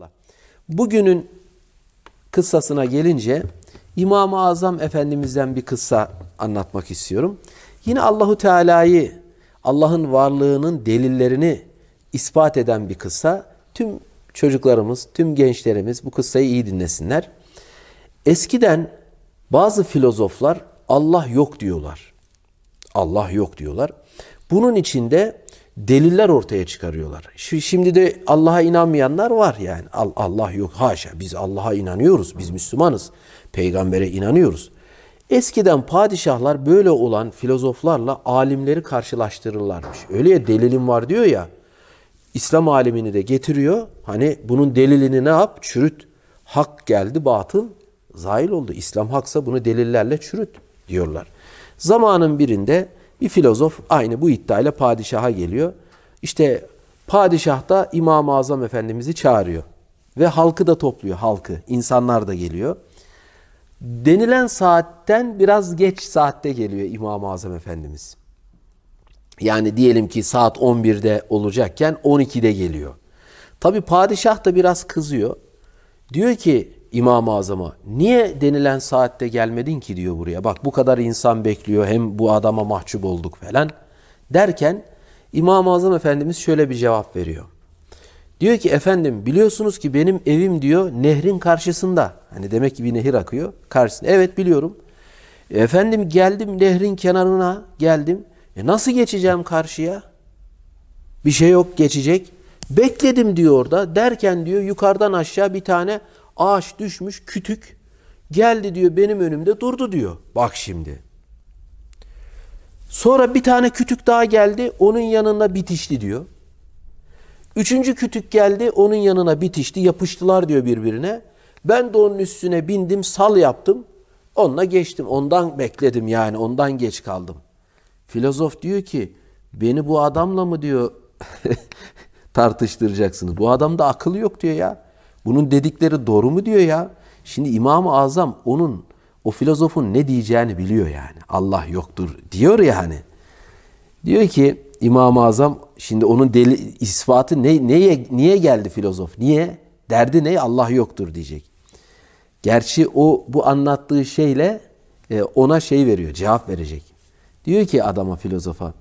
Estağfurullah. Bugünün kıssasına gelince İmam-ı Azam Efendimiz'den bir kıssa anlatmak istiyorum. Yine Allahu Teala'yı, Allah'ın varlığının delillerini ispat eden bir kıssa. Tüm çocuklarımız, tüm gençlerimiz bu kıssayı iyi dinlesinler. Eskiden bazı filozoflar Allah yok diyorlar. Allah yok diyorlar. Bunun içinde deliller ortaya çıkarıyorlar. Şimdi de Allah'a inanmayanlar var yani. Al- Allah yok haşa biz Allah'a inanıyoruz. Biz Müslümanız. Peygambere inanıyoruz. Eskiden padişahlar böyle olan filozoflarla alimleri karşılaştırırlarmış. Öyle ya delilim var diyor ya. İslam alimini de getiriyor. Hani bunun delilini ne yap? Çürüt. Hak geldi batıl zail oldu. İslam haksa bunu delillerle çürüt diyorlar. Zamanın birinde bir filozof aynı bu iddiayla padişaha geliyor. İşte padişah da İmam-ı Azam Efendimiz'i çağırıyor. Ve halkı da topluyor halkı. İnsanlar da geliyor. Denilen saatten biraz geç saatte geliyor İmam-ı Azam Efendimiz. Yani diyelim ki saat 11'de olacakken 12'de geliyor. Tabi padişah da biraz kızıyor. Diyor ki İmam-ı Azam'a niye denilen saatte gelmedin ki diyor buraya. Bak bu kadar insan bekliyor hem bu adama mahcup olduk falan. Derken İmam-ı Azam Efendimiz şöyle bir cevap veriyor. Diyor ki efendim biliyorsunuz ki benim evim diyor nehrin karşısında. Hani demek ki bir nehir akıyor karşısında. Evet biliyorum. "E, Efendim geldim nehrin kenarına geldim. E nasıl geçeceğim karşıya? Bir şey yok geçecek. Bekledim diyor orada. Derken diyor yukarıdan aşağı bir tane ağaç düşmüş kütük. Geldi diyor benim önümde durdu diyor. Bak şimdi. Sonra bir tane kütük daha geldi. Onun yanında bitişti diyor. Üçüncü kütük geldi onun yanına bitişti yapıştılar diyor birbirine. Ben de onun üstüne bindim sal yaptım. Onunla geçtim ondan bekledim yani ondan geç kaldım. Filozof diyor ki beni bu adamla mı diyor tartıştıracaksınız. Bu adamda akıl yok diyor ya. Bunun dedikleri doğru mu diyor ya. Şimdi İmam-ı Azam onun o filozofun ne diyeceğini biliyor yani. Allah yoktur diyor yani. Diyor ki İmam-ı Azam şimdi onun deli, ispatı ne, neye, niye geldi filozof? Niye? Derdi ne? Allah yoktur diyecek. Gerçi o bu anlattığı şeyle e, ona şey veriyor, cevap verecek. Diyor ki adama filozofa,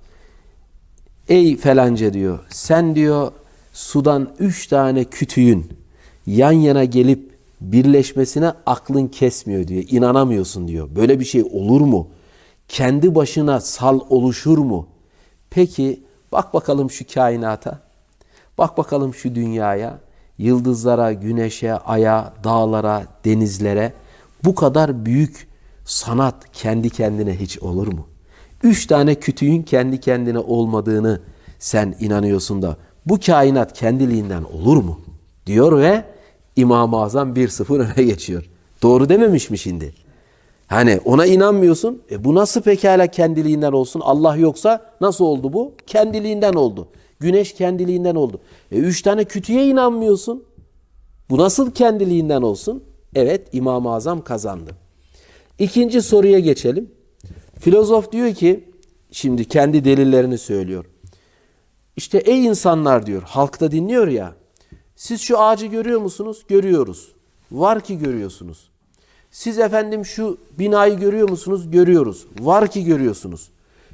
ey felanca diyor, sen diyor sudan üç tane kütüğün yan yana gelip birleşmesine aklın kesmiyor diyor. İnanamıyorsun diyor. Böyle bir şey olur mu? Kendi başına sal oluşur mu? Peki bak bakalım şu kainata. Bak bakalım şu dünyaya. Yıldızlara, güneşe, aya, dağlara, denizlere. Bu kadar büyük sanat kendi kendine hiç olur mu? Üç tane kütüğün kendi kendine olmadığını sen inanıyorsun da bu kainat kendiliğinden olur mu? Diyor ve İmam-ı Azam 1-0 öne geçiyor. Doğru dememiş mi şimdi? Hani ona inanmıyorsun. E bu nasıl pekala kendiliğinden olsun? Allah yoksa nasıl oldu bu? Kendiliğinden oldu. Güneş kendiliğinden oldu. E üç tane kütüğe inanmıyorsun. Bu nasıl kendiliğinden olsun? Evet İmam-ı Azam kazandı. İkinci soruya geçelim. Filozof diyor ki, şimdi kendi delillerini söylüyor. İşte ey insanlar diyor, halkta dinliyor ya. Siz şu ağacı görüyor musunuz? Görüyoruz. Var ki görüyorsunuz. Siz efendim şu binayı görüyor musunuz? Görüyoruz. Var ki görüyorsunuz.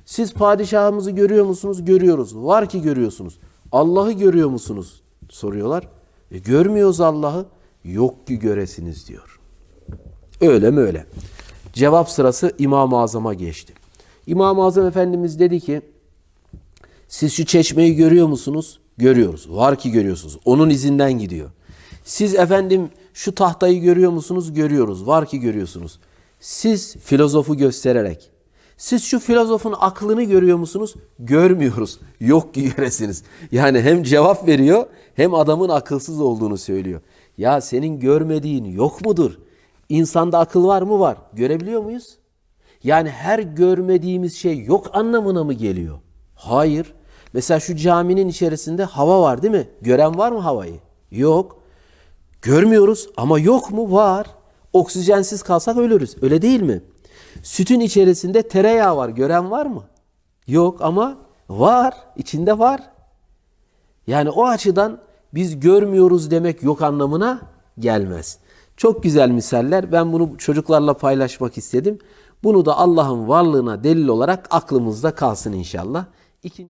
Siz padişahımızı görüyor musunuz? Görüyoruz. Var ki görüyorsunuz. Allah'ı görüyor musunuz? Soruyorlar. E, görmüyoruz Allah'ı. Yok ki göresiniz diyor. Öyle mi öyle? Cevap sırası İmam-ı Azam'a geçti. İmam-ı Azam Efendimiz dedi ki siz şu çeşmeyi görüyor musunuz? Görüyoruz. Var ki görüyorsunuz. Onun izinden gidiyor. Siz efendim şu tahtayı görüyor musunuz? Görüyoruz. Var ki görüyorsunuz. Siz filozofu göstererek siz şu filozofun aklını görüyor musunuz? Görmüyoruz. Yok ki göresiniz. Yani hem cevap veriyor hem adamın akılsız olduğunu söylüyor. Ya senin görmediğin yok mudur? İnsanda akıl var mı? Var. Görebiliyor muyuz? Yani her görmediğimiz şey yok anlamına mı geliyor? Hayır. Mesela şu caminin içerisinde hava var değil mi? Gören var mı havayı? Yok. Görmüyoruz ama yok mu? Var. Oksijensiz kalsak ölürüz. Öyle değil mi? Sütün içerisinde tereyağı var. Gören var mı? Yok ama var. İçinde var. Yani o açıdan biz görmüyoruz demek yok anlamına gelmez. Çok güzel misaller. Ben bunu çocuklarla paylaşmak istedim. Bunu da Allah'ın varlığına delil olarak aklımızda kalsın inşallah. İkinci